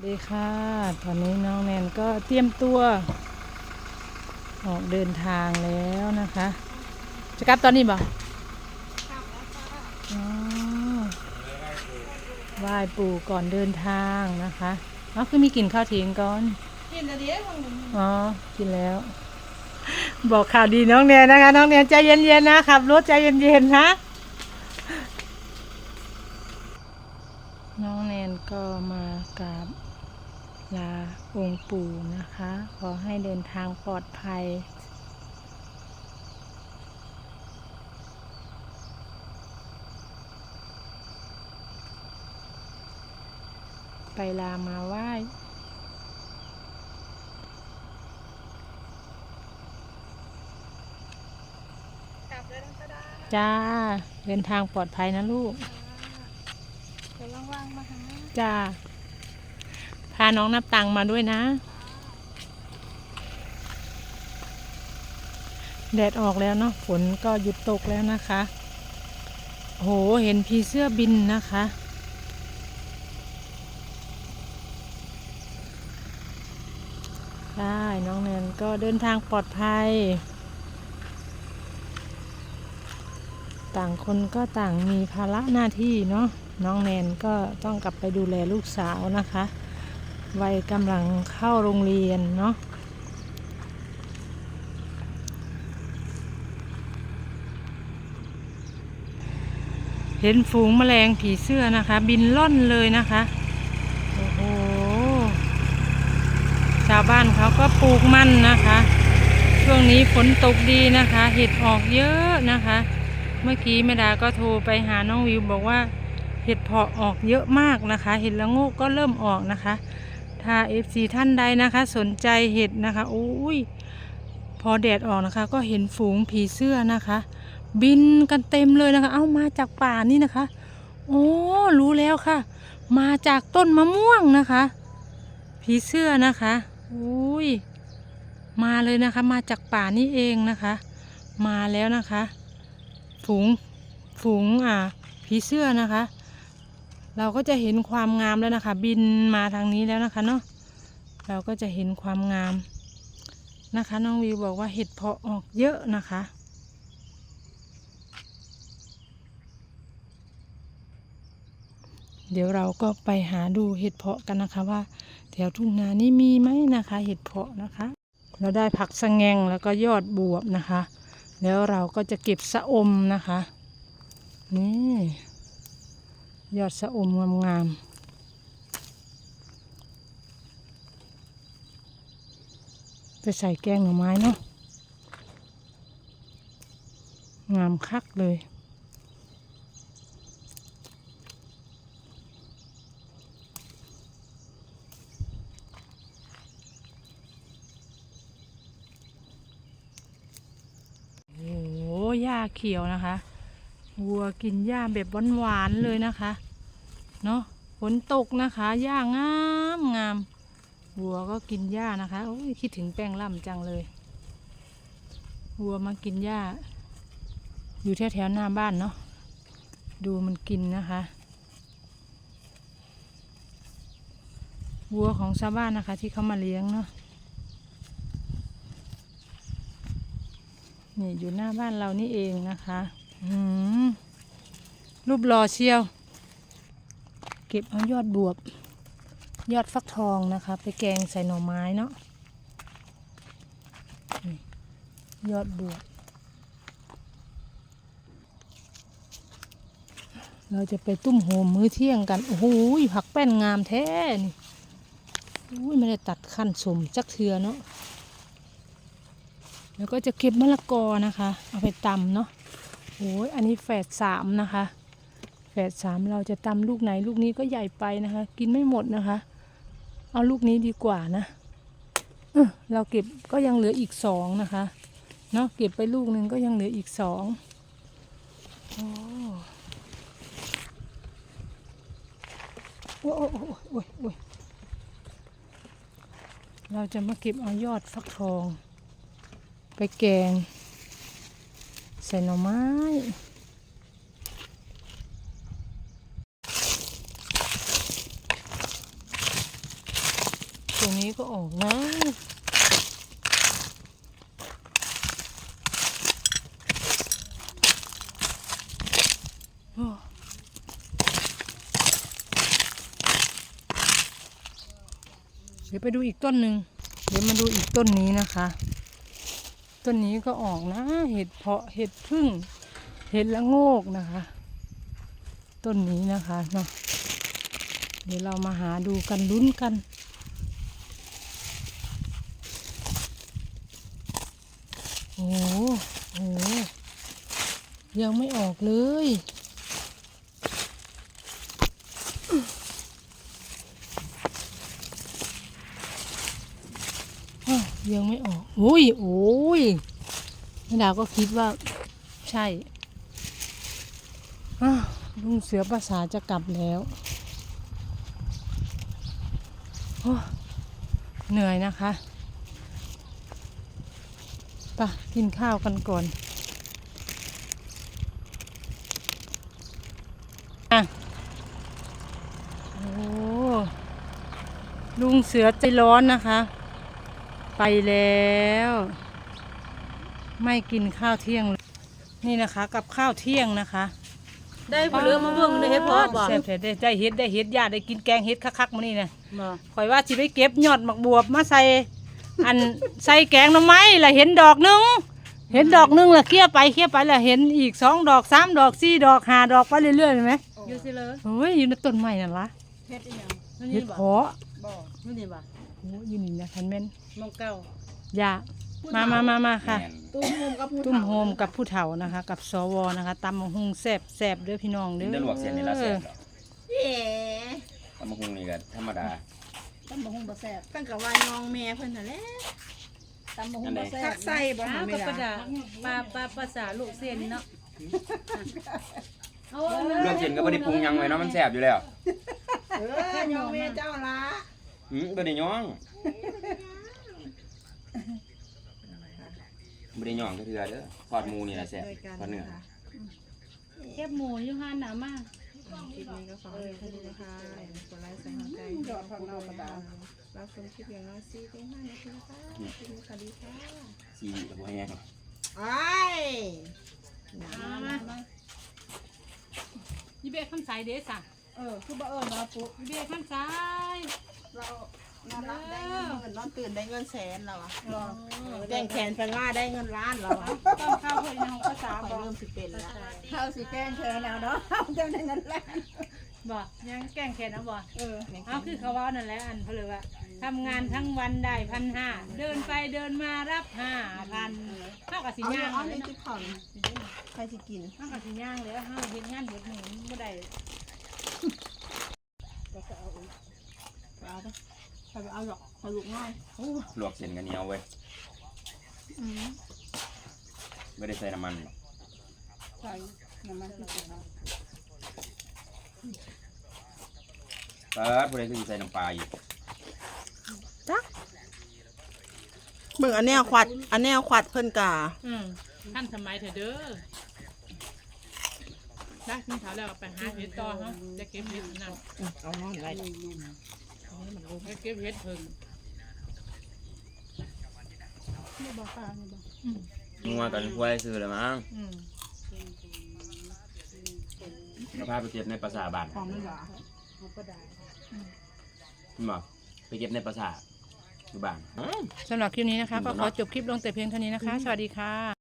วัสดีค่ะ ตอนนี้น้องแนนก็เตรียมตัว ออกเดินทางแล้วนะคะ จะกลับตอนนี้บ่อ๋อไหว้ปู่ก่อนเดินทางนะคะอ๋อคือมีกินข้าวเถียงก่อน กินแต่เดี๋ยวมึงอ๋อ กินแล้ว บอกข่าวดีน้องแนนนะคะ น้องแนนใจเย็นๆนะขับรถใจเย็นๆนะ น้องแนนก็มากราบลา องค์ปู่นะคะ ขอให้เดินทางปลอดภัย ไปลามาไหว้กลับเลยนะก็ได้จ้า เดินทางปลอดภัยนะลูกเดี๋ยวว่างๆมาหาจ้าพาน้องนับตังมาด้วยนะ แดดออกแล้วเนาะฝนก็หยุดตกแล้วนะคะโหเห็นผีเสื้อบินนะคะ ได้น้องแนนก็เดินทางปลอดภัย ต่างคนก็ต่างมีภาระหน้าที่เนาะน้องแนนก็ต้องกลับไปดูแลลูกสาวนะคะ วัยกำลังเข้าโรงเรียนเนาะเห็นฝูงแมลงผีเสื้อนะคะ บินล่อนเลยนะคะ โอ้โห ชาวบ้านเขาก็ปลูกมันนะคะ ช่วงนี้ฝนตกดีนะคะ เห็ดออกเยอะนะคะ เมื่อกี้แม่ดาก็โทรไปหาน้องวิวบอกว่า เห็ดเพาะออกเยอะมากนะคะ เห็ดละโงกก็เริ่มออกนะคะ ถ้า FC ท่านใดนะคะ สนใจเห็ดนะคะโอ้ยพอแดดออกนะคะ ก็เห็นฝูงผีเสื้อนะคะ บินกันเต็มเลยนะคะ เอามาจากป่านี่นะคะ โอ้รู้แล้วค่ะ มาจากต้นมะม่วงนะคะ ผีเสื้อนะคะอุ้ยมาเลยนะคะ มาจากป่านี่เองนะคะ มาแล้วนะคะ ฝูงฝูงอ่าผีเสื้อนะคะ เราก็จะเห็นความงามแล้วนะคะ บินมาทางนี้แล้วนะคะเนาะเราก็จะเห็นความงามนะคะ น้องวิวบอกว่าเห็ดเพาะออกเยอะนะคะ เดี๋ยวเราก็ไปหาดูเห็ดเพาะกันนะคะว่า แถวทุ่งนานี้มีไหมนะคะ เห็ดเพาะนะคะ เราได้ผักสะแงงแล้วก็ยอดบวบนะคะ แล้วเราก็จะเก็บสะอมนะคะ นี่ ยอดสะอมงามๆไปใส่แกงหน่อไม้เนาะงามคักเลย โอ้หญ้าเขียวนะคะ วัวกินหญ้าแบบหวานๆเลยนะคะ เนาะฝนตกนะคะหญ้างามงามวัวก็กินหญ้านะคะโอ้ยคิดถึงแป้งล่ำจังเลยวัวมากินหญ้า อยู่แถวๆหน้าบ้านเนาะดูมันกินนะคะวัวของชาวบ้านนะคะ ที่เขามาเลี้ยงเนาะนี่อยู่หน้าบ้านเรานี่เองนะคะ รูปหล่อเชียว เก็บเอายอดบวบ ยอดฟักทองนะคะ ไปแกงใส่หน่อไม้เนาะยอดบวบ เราจะไปตุ้มโฮมมื้อเที่ยงกัน โอ้โหผักแป้นงามแท้นี่อุ้ยไม่ได้ตัดขั้นสมจักเทือเนาะแล้วก็จะเก็บมะละกอนะคะ เอาไปตำเนาะ โอ้ยอันนี้แฝดสามนะคะ แฝดสามเราจะตำลูกไหนลูกนี้ก็ใหญ่ไปนะคะ กินไม่หมดนะคะ เอาลูกนี้ดีกว่านะเราเก็บก็ยังเหลืออีกสองนะคะเนาะเก็บไปลูกหนึ่งก็ยังเหลืออีกสองโอ้โอ้โอ้โอ้โอ้เราจะมาเก็บเอายอดฟักทอง ไปแกง ใส่หน่อไม้ตรงนี้ก็ออกนะเดี๋ยวไปดูอีกต้นหนึ่ง เดี๋ยวมาดูอีกต้นนี้นะคะ ต้นนี้ก็ออกนะ เห็ดเพาะเห็ดพึ่ง เห็ดละโงกนะคะ ต้นนี้นะคะเนาะเดี๋ยวเรามาหาดูกันลุ้นกันโอ้โหโอ้โหยังไม่ออกเลย อ้าว ยังไม่ออกโอ้ยโอ้ยแม่ดาวก็คิดว่าใช่อลุงเสือภาษาจะกลับแล้วเหนื่อยนะคะไปะกินข้าวกันก่อนอะโอ้ลุงเสือใจร้อนนะคะ ไปแล้ว ไม่กินข้าวเที่ยงเลยนี่นะคะ กับข้าวเที่ยงนะคะได้ผู้เรือมาเบิ่งได้เฮ็ดพอบ่แซ่บๆได้ได้เฮ็ดได้เฮ็ดญาติได้กินแกงเฮ็ดคักๆมื้อนี้นะบ่ข่อยว่าสิไปเก็บยอดหมักบวบมาใส่อันใส่แกงหน่อไม้ล่ะเห็นดอกหนึงเห็นดอกหนึงล่ะเคี่ยไปเคี่ยไปล่ะเห็นอีกสองดอกสามดอกสี่ดอกห้าดอกไปเรื่อยๆเห็นไหมอยู่สิเลยโอ้ยอยู่ในต้นไม้นั่นล่ะเฮ็ดอีหยังนั่นเฮ็นี่ดบ่เพาะบ่นี่นี่บ่โอ้ยอยู่นี่นะคันแม่น มองเก่าอย่ามามามามาค่ะ แม่นตุ้มโฮมกับผู้ตุ้มโฮมกับผู้เฒ่านะคะ กับสวนะคะตำมะฮุงแซบแซบเด้อพี่น้องเด้อเดือดลวกเส้นนี่ละแซ่บดอกเอ๋ตำมะฮุงนี่ก็ธรรมดา ตำบ่ฮู้บ่แซ่บตั้งกับว่าน้องแม่เพิ่นน่ะแหละตำบ่ฮู้บ่แซ่บทักใส่บ่อ้าทำวไม่ก็ได้ปลาปลาปลาภาษาลูกเส้นเนาะเอาลวกเส้นก็บ่ได้ปรุงหยังไว้เนาะมันแซ่บอยู่แล้วเออน้องแม่เจ้าละอืมบ่ได้ย่อง บ่ได้ย่องก็คือเด้อทอดหมูนี่ล่ะแซ่บทอดเนื้อเก็บหมูอยู่หั่นน่ะมาคลิปนี้ก็ขอให้ท่านนะคะกดไลค์ใส่หัวใจดอกพันเอากระดาษรับชมคลิปอย่างน้อยสี่ถึงห้านาทีนะคะสวัสดีค่ะสีบ่แห้งไอ้ยี่เบ้ข้ามสายเด้สะเออคือบ่เอิญมาปุ๊บยี่เบ้ข้ามสายเรา นอนรับได้เงินหมื่นนอนตื่นได้เงินแสนเราอะแกงแขนไปล่าได้เงินล้านเราอะต้องข้าวเพื่อนในห้องภาษาบอเริ่มสิเป็นแล้วเข้าสิแกงแขนแล้วเนาะเจ้าได้เงินล้านบอกยังแกล้งแค่นะบอกเออเอาคือเขาว่านั่นแหละอันเพนเลยว่าทำงานทั้งวันได้พันห้าเดินไปเดินมารับห้าพันเท่ากับสิย่างเอาเลในยจุดผ่อนใครจะกินเท่ากับสิย่างเลยห้าเห็นงานเห็นหนึ่งไม่ได้เอาไป ใครไปเอาหรอกเอาลูกง่ายลวกเส้นกันเหนียวเว้ยบ่ได้ใส่น้ำมันหรอกใส่น้ำมันที่สุดนะเปิดผู้ใดคือสิใส่น้ำปลาอีกมึงอันเนี้ยขวัด อันเนี้ยขวัดเพิ่นกาอืมท่านสมัยเถอะเด้อได้ขึ้นเท้าแล้วไปหาเห็ดต่อฮะจะเก็บเห็ดนั่นเอานอนไร จะเก็บเห็ดเพิ่งงัวกันควายซื้อแล้วมั้งอืมแล้วพาไปเก็บในปราสาทบ้านของมันเหรอคุณบอกไปเก็บในปราสาทอยู่บ้าน สำหรับคลิปนี้นะคะก็ขอจบคลิปลงแต่เพียงเท่านี้นะคะ สวัสดีค่ะ